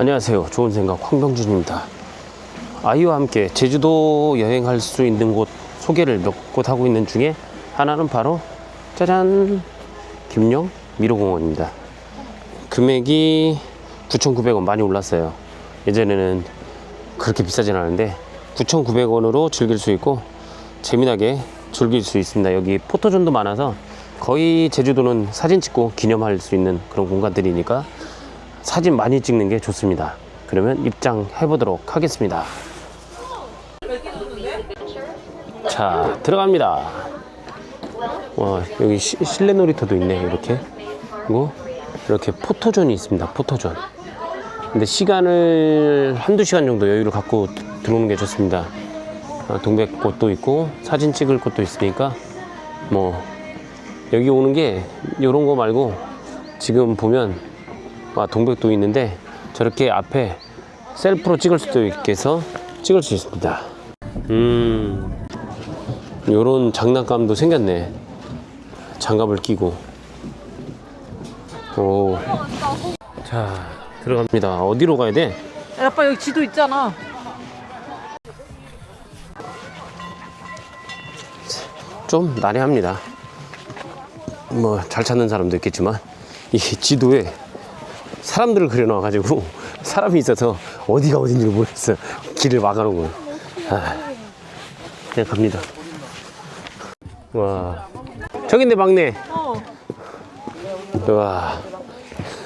안녕하세요. 좋은 생각 황병준입니다. 아이와 함께 제주도 여행할 수 있는 곳 소개를 몇 곳 하고 있는 중에 하나는 바로 짜잔 김영 미로공원입니다. 금액이 9,900원 많이 올랐어요. 예전에는 그렇게 비싸진 않은데 9,900원으로 즐길 수 있고 재미나게 즐길 수 있습니다. 여기 포토존도 많아서 거의 제주도는 사진 찍고 기념할 수 있는 그런 공간들이니까 사진 많이 찍는 게 좋습니다. 그러면 입장해 보도록 하겠습니다. 자, 들어갑니다. 와, 여기 시- 실내 놀이터도 있네, 이렇게. 그리고 이렇게 포토존이 있습니다, 포토존. 근데 시간을 한두 시간 정도 여유를 갖고 들어오는 게 좋습니다. 아, 동백꽃도 있고 사진 찍을 곳도 있으니까 뭐 여기 오는 게 이런 거 말고 지금 보면 와, 동백도 있는데 저렇게 앞에 셀프로 찍을 수도 있게 해서 찍을 수 있습니다. 음, 요런 장난감도 생겼네. 장갑을 끼고. 오. 자, 들어갑니다. 어디로 가야 돼? 야, 아빠 여기 지도 있잖아. 좀 난해합니다. 뭐 잘 찾는 사람도 있겠지만 이 지도에 사람들을 그려놔가지고 사람이 있어서 어디가 어딘지 모르겠어요. 길을 막아놓은 거예요. 아, 그냥 갑니다. 와 저긴데 막내. 어. 와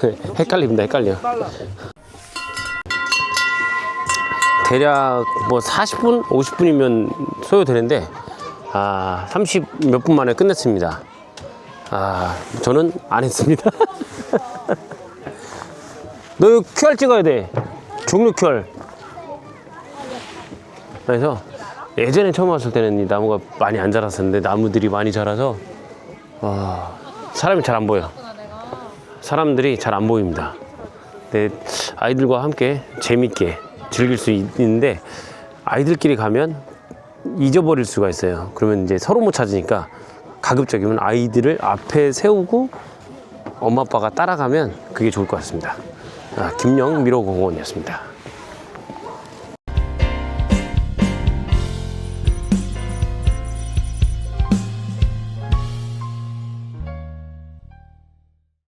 헷갈립니다. 헷갈려. 대략 뭐 40분, 50분이면 소요되는데 아, 30 몇 분 만에 끝냈습니다. 아, 저는 안 했습니다. 너 이거 QR 찍어야 돼. 종료 QR. 그래서 예전에 처음 왔을 때는 이 나무가 많이 안 자랐었는데 나무들이 많이 자라서 와, 사람이 잘 안 보여. 사람들이 잘 안 보입니다. 근데 아이들과 함께 재밌게 즐길 수 있는데 아이들끼리 가면 잊어버릴 수가 있어요. 그러면 이제 서로 못 찾으니까 가급적이면 아이들을 앞에 세우고 엄마 아빠가 따라가면 그게 좋을 것 같습니다. 아, 김영 미로공원이었습니다.